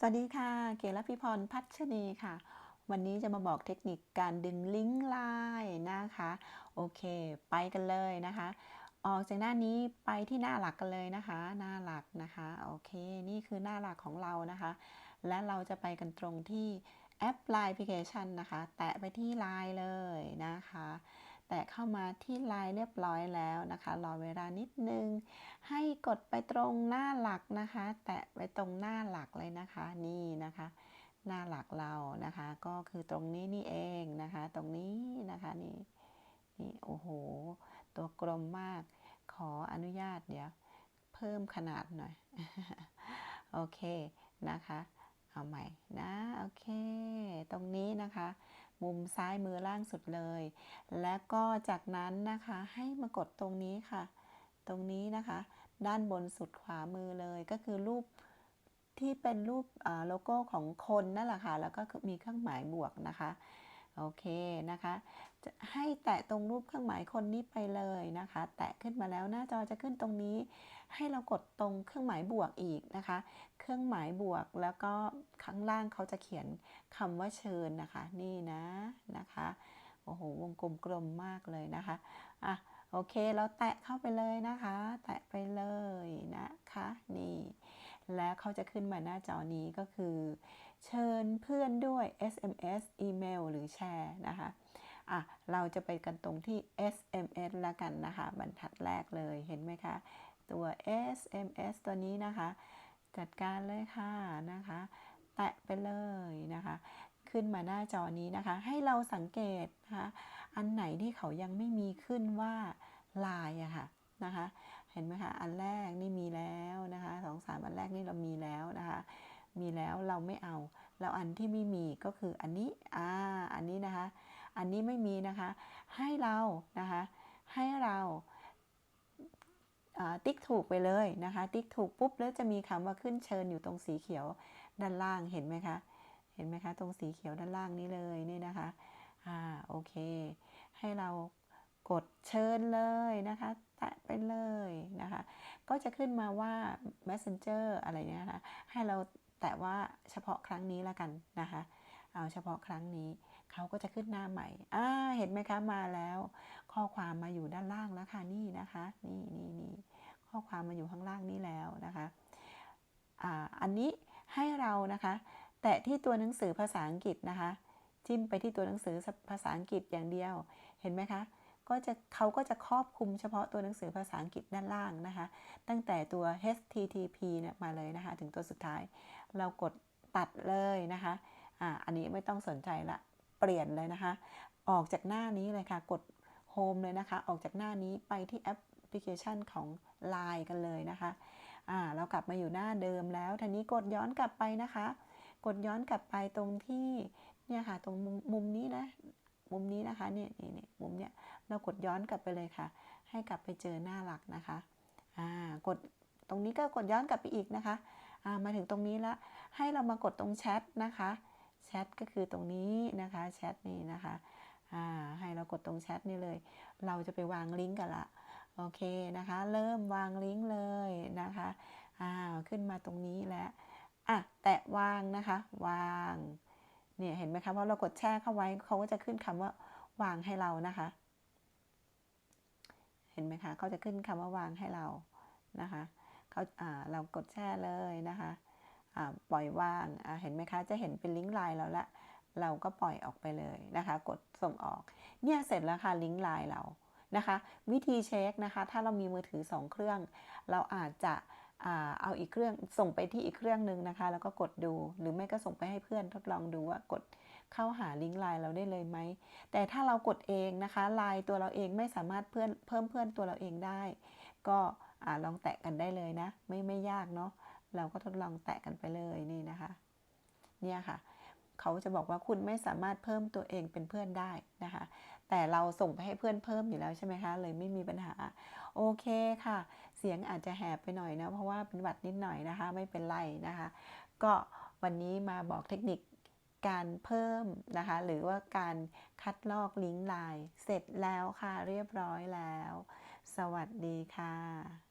สวัสดีค่ะ เกลพิพรพัชนีค่ะ วันนี้จะมาบอกเทคนิคการดึงลิงก์ไลน์นะคะ โอเค ไปกันเลยนะคะ ออกจากหน้านี้ไปที่หน้าหลักกันเลยนะคะ หน้าหลักนะคะ โอเค นี่คือหน้าหลักของเรานะคะ และเราจะไปกันตรงที่แอป Line Application นะคะ แตะไปที่ Line เลยนะคะ แตะเข้ามาที่ Line เรียบร้อยแล้วนะคะ รอเวลานิดนึง ให้กดไปตรงหน้าหลักนะคะ แตะไปตรงหน้าหลักเลยนะคะ นี่นะคะ หน้าหลักเรานะคะ ก็คือตรงนี้นี่เองนะคะ ตรงนี้นะคะนี่นี่โอ้โห ตัวกลมมาก ขออนุญาตเดี๋ยว เพิ่มขนาดหน่อย โอเคนะคะ เอาใหม่นะ โอเค ตรงนี้นะคะ มุมซ้ายมือล่างสุดเลย แล้วก็จากนั้นนะคะให้มากดตรงนี้ค่ะ ตรงนี้นะคะ ด้านบนสุดขวามือเลยก็คือรูปที่เป็นรูปโลโก้ของคนนั่นแหละค่ะ แล้วก็มีเครื่องหมายบวกนะคะ โอเคนะคะจะให้แตะตรงรูปเครื่องหมายคนนี้ไปเลยนะคะ แตะขึ้นมาแล้วหน้าจอจะขึ้นตรงนี้ ให้เรากดตรงเครื่องหมายบวกอีกนะคะ เครื่องหมายบวกแล้วก็ข้างล่างเขาจะเขียนคำว่าเชิญนะคะ นี่นะนะคะโอ้โหวงกลมกลมมากเลยนะคะอะโอเคเราแตะเข้าไปเลยนะคะ แตะไปเลยนะคะนี่ แล้วเขาจะขึ้นมาหน้าจอนี้ก็คือ เชิญเพื่อนด้วย SMS อีเมลหรือแชร์นะคะอะเราจะไปกันตรงที่ SMS ละกันนะคะ บรรทัดแรกเลยเห็นไหมคะ ตัว SMS ตัวนี้นะคะ จัดการเลยค่ะนะคะ แตะไปเลยนะคะ ขึ้นมาหน้าจอนี้นะคะ ให้เราสังเกตนะคะ อันไหนที่เขายังไม่มีขึ้นว่าลายอะค่ะ นะคะ เห็นไหมคะ อันแรกนี่มีแล้วนะคะสองสามอันแรกนี่เรามีแล้วนะคะ มีแล้วเราไม่เอา เราอันที่ไม่มีก็คืออันนี้ อ่า อันนี้นะคะ อันนี้ไม่มีนะคะ ให้เรานะคะ ให้เราติ๊กถูกไปเลยนะคะ ติ๊กถูกปุ๊บแล้วจะมีคำว่าขึ้นเชิญอยู่ตรงสีเขียวด้านล่างเห็นไหมคะ เห็นไหมคะ ตรงสีเขียวด้านล่างนี้เลยนี่นะคะ อ่า โอเค ให้เรา กดเชิญเลยนะคะแตะไปเลยนะคะ ก็จะขึ้นมาว่า messenger อะไรเนี่ยนะคะให้เราแตะว่าเฉพาะครั้งนี้ละกันนะคะ เอาเฉพาะครั้งนี้เขาก็จะขึ้นหน้าใหม่อ่าเห็นไหมคะมาแล้ว ข้อความมาอยู่ด้านล่างแล้วค่ะนี่นะคะนี่นี่นี่ข้อความมาอยู่ข้างล่างนี้แล้วนะคะอ่าอันนี้ให้เรานะคะ แตะที่ตัวหนังสือภาษาอังกฤษนะคะ จิ้มไปที่ตัวหนังสือภาษาอังกฤษอย่างเดียว เห็นไหมคะ ก็จะเขาก็จะครอบคลุมเฉพาะตัวหนังสือภาษาอังกฤษด้านล่างนะคะ ตั้งแต่ตัว http เนี่ยมาเลยนะคะ ถึงตัวสุดท้าย เรากดตัดเลยนะคะอ่าอันนี้ไม่ต้องสนใจละ เปลี่ยนเลยนะคะ ออกจากหน้านี้เลยค่ะ กด Home เลยนะคะ ออกจากหน้านี้ไปที่แอปพลิเคชันของ Line กันเลยนะคะอ่าเรากลับมาอยู่หน้าเดิมแล้วทีนี้กดย้อนกลับไปนะคะ กดย้อนกลับไปตรงที่เนี่ยค่ะ ตรงมุมนี้นะ มุมนี้นะคะเนี่ยนี่นี่มุมเนี้ยเรากดย้อนกลับไปเลยค่ะ ให้กลับไปเจอหน้าหลักนะคะอ่ากดตรงนี้ก็กดย้อนกลับไปอีกนะคะอ่ามาถึงตรงนี้ล้วให้เรามากดตรงแชทนะคะแชทก็คือตรงนี้นะคะแชทนี่นะคะอ่าให้เรากดตรงแชทนี่เลย เราจะไปวางลิงก์กันละโอเคนะคะ เริ่มวางลิงก์เลยนะคะอ่าขึ้นมาตรงนี้แล้วอะแตะวางนะคะ วาง เนี่ยเห็นไหมคะว่าเรากดแช่เข้าไว้เขาก็จะขึ้นคำว่าวางให้เรานะคะ เห็นไหมคะเขาจะขึ้นคำว่าวางให้เรานะคะเขาเรากดแช่เลยนะคะปล่อยวางเห็นไหมคะ จะเห็นเป็นลิงก์ไลน์เราละ เราก็ปล่อยออกไปเลยนะคะ กดส่งออก เนี่ยเสร็จแล้วค่ะลิงก์ไลน์เรานะคะ วิธีเช็คนะคะ ถ้าเรามีมือถือ 2 เครื่อง เราอาจจะ เอาอีกเครื่องส่งไปที่อีกเครื่องหนึ่งนะคะ แล้วก็กดดูหรือไม่ก็ส่งไปให้เพื่อนทดลองดูว่ากดเข้าหาลิงก์ไลน์เราได้เลยไหม แต่ถ้าเรากดเองนะคะไลน์ตัวเราเองไม่สามารถเพื่อนเพิ่มเพื่อนตัวเราเองได้ ก็ลองแตะกันได้เลยนะ ไม่ไม่ยากเนาะเราก็ทดลองแตะกันไปเลยนี่นะคะเนี่ยค่ะเขาจะบอกว่าคุณไม่สามารถเพิ่มตัวเองเป็นเพื่อนได้นะคะ แต่เราส่งไปให้เพื่อนเพิ่มอยู่แล้วใช่ไหมคะ เลยไม่มีปัญหา โอเคค่ะ เสียงอาจจะแหบไปหน่อยนะเพราะว่าเป็นหวัดนิดหน่อยนะคะ ไม่เป็นไรนะคะ ก็วันนี้มาบอกเทคนิคการเพิ่มนะคะ หรือว่าการคัดลอกลิงก์ไลน์เสร็จแล้วค่ะเรียบร้อยแล้ว สวัสดีค่ะ